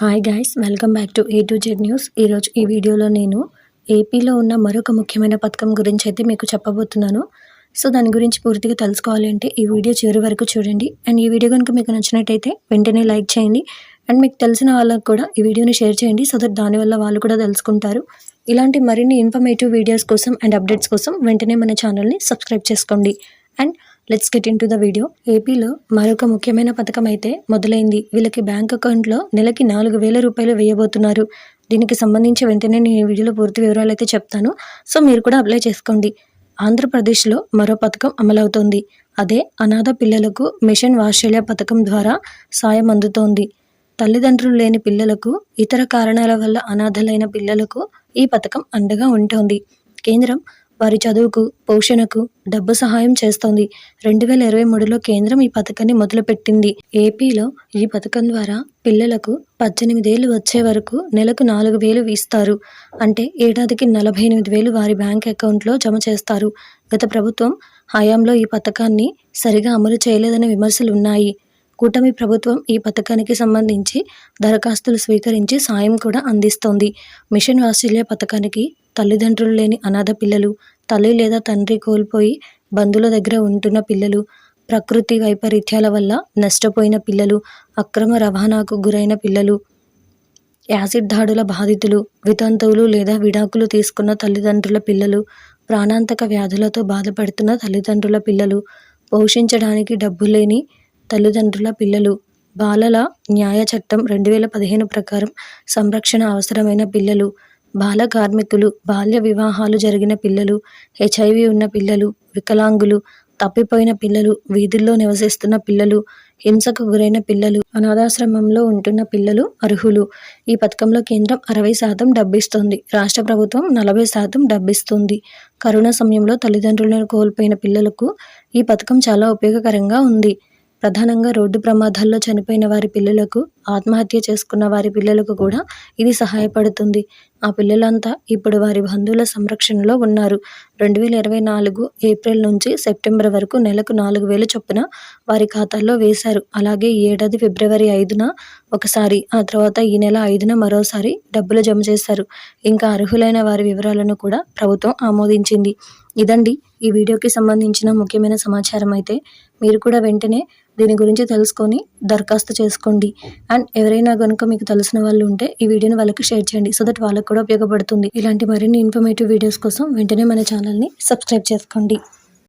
Hi guys welcome back to A to Z news ఈరోజు ఈ వీడియోలో నేను ఏపీలో ఉన్న మరొక ముఖ్యమైన పథకం గురించి అయితే మీకు చెప్పబోతున్నాను. సో దాని గురించి పూర్తిగా తెలుసుకోవాలి అంటే ఈ వీడియో చివరి వరకు చూడండి. అండ్ ఈ వీడియో కనుక మీకు నచ్చినట్టయితే వెంటనే లైక్ చేయండి. అండ్ మీకు తెలిసిన వాళ్ళకు కూడా ఈ వీడియోని షేర్ చేయండి. సో దట్ దానివల్ల వాళ్ళు కూడా తెలుసుకుంటారు. ఇలాంటి మరిన్ని ఇన్ఫర్మేటివ్ వీడియోస్ కోసం అండ్ అప్డేట్స్ కోసం వెంటనే మన ఛానల్ని సబ్స్క్రైబ్ చేసుకోండి. And let's get into the video ఏపీలో మరొక ముఖ్యమైన పథకం అయితే మొదలైంది. వీళ్ళకి బ్యాంక్ అకౌంట్లో నెలకి నాలుగు వేల రూపాయలు వేయబోతున్నారు. దీనికి సంబంధించి వెంటనే నేను ఈ వీడియోలో పూర్తి వివరాలు అయితే చెప్తాను. సో మీరు కూడా అప్లై చేసుకోండి. ఆంధ్రప్రదేశ్లో మరో పథకం అమలవుతోంది. అదే అనాథ పిల్లలకు మిషన్ వాత్సల్య పథకం ద్వారా సాయం అందుతోంది. తల్లిదండ్రులు లేని పిల్లలకు ఇతర కారణాల వల్ల అనాథలైన పిల్లలకు ఈ పథకం అండగా ఉంటుంది. కేంద్రం వారి చదువుకు పోషణకు డబ్బు సహాయం చేస్తోంది. రెండు వేల ఇరవై మూడులో కేంద్రం ఈ పథకాన్ని మొదలుపెట్టింది. ఏపీలో ఈ పథకం ద్వారా పిల్లలకు పద్దెనిమిదేళ్ళు వచ్చే వరకు నెలకు నాలుగు వేలు ఇస్తారు. అంటే ఏడాదికి నలభై ఎనిమిది వేలు వారి బ్యాంక్ అకౌంట్లో జమ చేస్తారు. గత ప్రభుత్వం హయాంలో ఈ పథకాన్ని సరిగా అమలు చేయలేదనే విమర్శలు ఉన్నాయి కూటమి ప్రభుత్వం ఈ పథకానికి సంబంధించి దరఖాస్తులు స్వీకరించి సాయం కూడా అందిస్తోంది. మిషన్ వాత్సల్య పథకానికి తల్లిదండ్రులు లేని అనాథ పిల్లలు తల్లి లేదా తండ్రి కోల్పోయి బంధువుల దగ్గర ఉంటున్న పిల్లలు ప్రకృతి వైపరీత్యాల వల్ల నష్టపోయిన పిల్లలు అక్రమ రవాణాకు గురైన పిల్లలు యాసిడ్ దాడుల బాధితులు వితంతువులు లేదా విడాకులు తీసుకున్న తల్లిదండ్రుల పిల్లలు ప్రాణాంతక వ్యాధులతో బాధపడుతున్న తల్లిదండ్రుల పిల్లలు పోషించడానికి డబ్బు లేని తల్లిదండ్రుల పిల్లలు. బాలల న్యాయ చట్టం రెండు వేల పదిహేను ప్రకారం సంరక్షణ అవసరమైన పిల్లలు. బాల కార్మికులు బాల్య వివాహాలు జరిగిన పిల్లలు హెచ్ఐవి ఉన్న పిల్లలు వికలాంగులు తప్పిపోయిన పిల్లలు వీధుల్లో నివసిస్తున్న పిల్లలు హింసకు గురైన పిల్లలు అనాథాశ్రమంలో ఉంటున్న పిల్లలు అర్హులు. ఈ పథకంలో కేంద్రం అరవై శాతం డబ్బిస్తుంది. రాష్ట్ర ప్రభుత్వం నలభై శాతం డబ్బిస్తుంది. కరోనా సమయంలో తల్లిదండ్రులను కోల్పోయిన పిల్లలకు ఈ పథకం చాలా ఉపయోగకరంగా ఉంది. ప్రధానంగా రోడ్డు ప్రమాదాల్లో చనిపోయిన వారి పిల్లలకు ఆత్మహత్య చేసుకున్న వారి పిల్లలకు కూడా ఇది సహాయపడుతుంది. ఆ పిల్లలంతా ఇప్పుడు వారి బంధువుల సంరక్షణలో ఉన్నారు. రెండు వేల ఇరవై నాలుగు ఏప్రిల్ నుంచి సెప్టెంబర్ వరకు నెలకు నాలుగు వేల చొప్పున వారి ఖాతాల్లో వేశారు. అలాగే ఈ ఏడాది ఫిబ్రవరి ఐదున ఒకసారి ఆ తర్వాత ఈ నెల ఐదున మరోసారి డబ్బులు జమ చేశారు. ఇంకా అర్హులైన వారి వివరాలను కూడా ప్రభుత్వం ఆమోదించింది. ఇదండి ఈ వీడియోకి సంబంధించిన ముఖ్యమైన సమాచారం. అయితే మీరు కూడా వెంటనే దీని గురించి తెలుసుకొని దరఖాస్తు చేసుకోండి. అండ్ ఎవరైనా కనుక మీకు తెలిసిన వాళ్ళు ఉంటే ఈ వీడియోని వాళ్ళకి షేర్ చేయండి. సో దట్ వాళ్ళకి కూడా ఉపయోగపడుతుంది. ఇలాంటి మరిన్ని ఇన్ఫర్మేటివ్ వీడియోస్ కోసం వెంటనే మన ఛానల్ని సబ్స్క్రైబ్ చేసుకోండి.